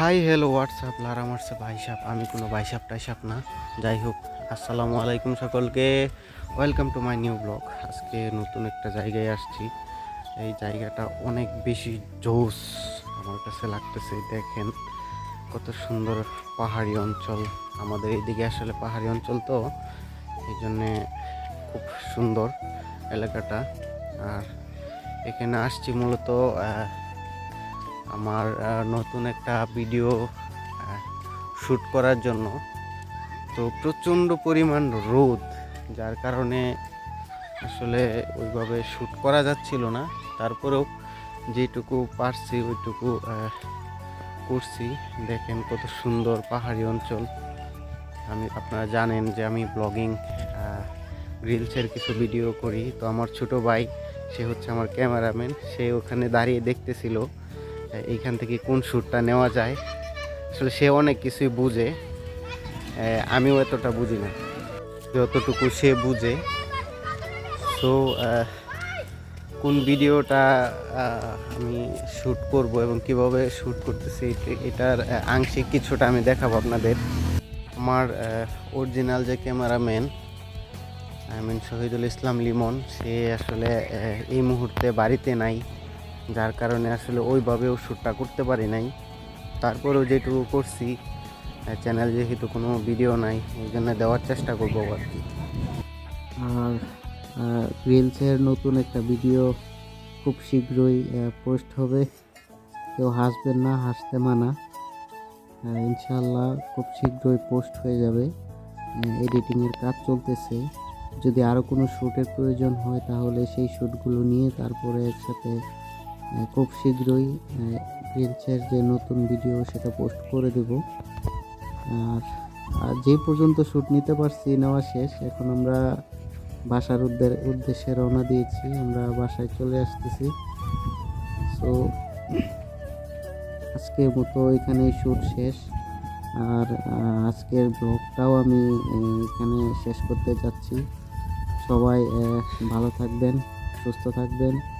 Hi hello, WhatsApp, লারা মারছে ভাইসাপ আমি কোনো ভাইসাপ টাইসাপ না। যাই হোক, আসসালামু আলাইকুম সকলকে। Welcome to my new blog আজকে নতুন একটা জায়গায় আসছি। এই জায়গাটা অনেক বেশি জোস আমার কাছে লাগতেছে। দেখেন কত সুন্দর পাহাড়ি অঞ্চল। আমাদের এইদিকে আসলে পাহাড়ি অঞ্চল তো, এই জন্যে খুব সুন্দর এলাকাটা। আর এখানে আসছি মূলত আমার নতুন একটা ভিডিও শ্যুট করার জন্য। তো প্রচণ্ড পরিমাণ রোদ, যার কারণে আসলে ওইভাবে শ্যুট করা যাচ্ছিল না। তারপরেও যেটুকু পারছি, ওইটুকু করছি। দেখেন কত সুন্দর পাহাড়ি অঞ্চল। আমি, আপনারা জানেন যে আমি ব্লগিং রিলসের কিছু ভিডিও করি। তো আমার ছোট ভাই, সে হচ্ছে আমার ক্যামেরাম্যান সে ওখানে দাঁড়িয়ে দেখতেছিল। এইখান থেকে কোন শ্যুটটা নেওয়া যায়? আসলে সে অনেক কিছুই বুঝে। আমিও এতটা বুঝি না। যতটুকু সে বুঝে। সো কোন ভিডিওটা আমি শ্যুট করব এবং কীভাবে শ্যুট করতেছি এটার আংশিক কিছুটা আমি দেখাবো আপনাদের। আমার অরিজিনাল যে cameraman I mean Shahidul Islam Limon, সে আসলে এই মুহূর্তে বাড়িতে নাই। যার কারণে আসলে ওইভাবেও শ্যুটটা করতে পারি নাই। তারপরেও যেটুকু করছি চ্যানেল যেহেতু কোনো ভিডিও নাই এই জন্য দেওয়ার চেষ্টা করব আর কি আর রিলসের নতুন একটা ভিডিও খুব শীঘ্রই পোস্ট হবে। কেউ হাসবেন না, হাসতে মানা। ইনশাল্লাহ খুব শীঘ্রই পোস্ট হয়ে যাবে। এডিটিংয়ের কাজ চলতেছে। যদি আরও কোনো শ্যুটের প্রয়োজন হয়, তাহলে সেই শ্যুটগুলো নিয়ে তারপরে একসাথে খুব শীঘ্রই রিলসের যে নতুন ভিডিও সেটা পোস্ট করে দেব। আর যে পর্যন্ত শ্যুট নিতে পারছি, নেওয়া শেষ, এখন আমরা বাসার উদ্দে- উদ্দেশ্যে রওনা দিয়েছি, আমরা বাসায় চলে আসতেছি। সো আজকের মতো এখানেই শ্যুট শেষ। আর আজকের ব্লগটাও আমি এখানে শেষ করতে যাচ্ছি। সবাই ভালো থাকবেন, সুস্থ থাকবেন।